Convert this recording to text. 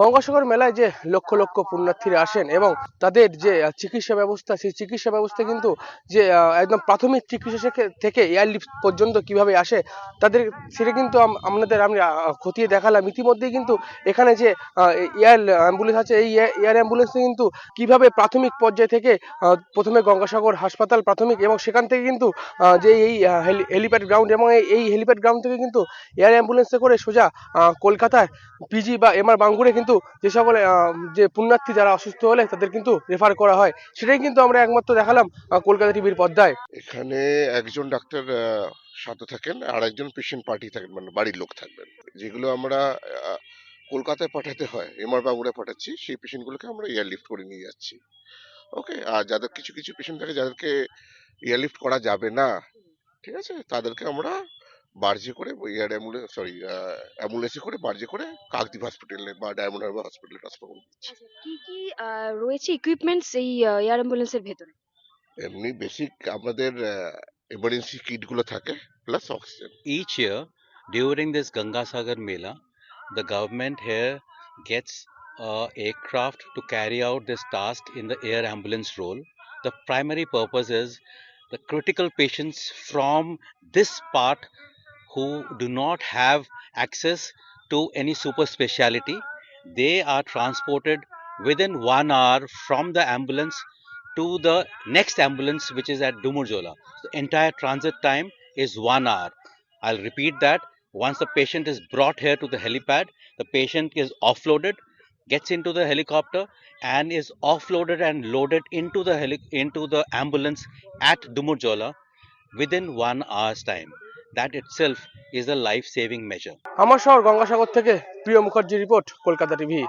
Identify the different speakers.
Speaker 1: গঙ্গাসাগর মেলায় যে লক্ষ লক্ষ পুণ্যার্থীরা আসেন এবং তাদের যে চিকিৎসা ব্যবস্থা সেই চিকিৎসা ব্যবস্থা কিন্তু যে একদম প্রাথমিক চিকিৎসা থেকে- এয়ারলিফট পর্যন্ত কীভাবে আসে তাদের সেটা কিন্তু আপনাদের আমি খতিয়ে দেখালাম। ইতিমধ্যেই কিন্তু এখানে যে এয়ার অ্যাম্বুলেন্স আছে এই এয়ার অ্যাম্বুলেন্সে কিন্তু কীভাবে প্রাথমিক পর্যায় থেকে প্রথমে গঙ্গাসাগর হাসপাতাল প্রাথমিক এবং সেখান থেকে কিন্তু যে এই হেলিপ্যাড গ্রাউন্ড এবং এই- হেলিপ্যাড গ্রাউন্ড থেকে কিন্তু এয়ার অ্যাম্বুলেন্সে করে সোজা আহ, কলকাতার পিজি বা এমআর বাঙ্গুরে কিন্তু যে সকল যে পুণ্যার্থী যারা অসুস্থ হলে তাদের কিন্তু রেফার করা হয়। সেটাই কিন্তু আমরা একমাত্র দেখালাম কলকাতা টিভির পর্দায়।
Speaker 2: এখানে একজন ডাক্তার সাথে থাকেন আর একজন পেশেন্ট পার্টি থাকেন মানে বাড়ির লোক থাকবেন। যেগুলো আমরা কলকাতায় পাঠাতে হয় এমআর বাঙ্গুড়ে পাঠাচ্ছি, সেই পেশেন্টগুলোকে আমরা এয়ারলিফট করে নিয়ে যাচ্ছি। ওকে আর যাদের, কিছু কিছু পেশেন্ট থাকে যাদেরকে এয়ারলিফট করা যাবে না, ঠিক আছে? তাদেরকে আমরা বার্জে করে এয়ার অ্যাম্বুলেন্স সরি অ্যাম্বুলেন্সে করে বার্জে করে কাকদ্বীপ হসপিটালে বা ডায়মন্ড হারবার হসপিটালে ট্রান্সফার করে দিচ্ছি
Speaker 3: আচ্ছা কি কি রয়েছে ইকুইপমেন্টস এই এয়ার অ্যাম্বুলেন্সের ভেতরে
Speaker 2: এমনি বেসিক আমাদের এমার্জেন্সি কিটগুলো থাকে plus oxygen
Speaker 4: each year during this Ganga Sagar Mela, the government here gets a aircraft to carry out this task in the air ambulance role. The primary purpose is the critical patients from this part who do not have access to any super speciality, they are transported within one hour from the ambulance to the next ambulance, which is at Dumurjola. The entire transit time is one hour. I'll repeat that. Once the patient is brought here to the helipad, the patient is offloaded, gets into the helicopter, and is offloaded and loaded into the heli- into the ambulance at Dumurjola within one hour's time. That itself is a life saving measure
Speaker 1: আমার শহর গঙ্গাসাগর থেকে প্রিয় Mukherjee report Kolkata TV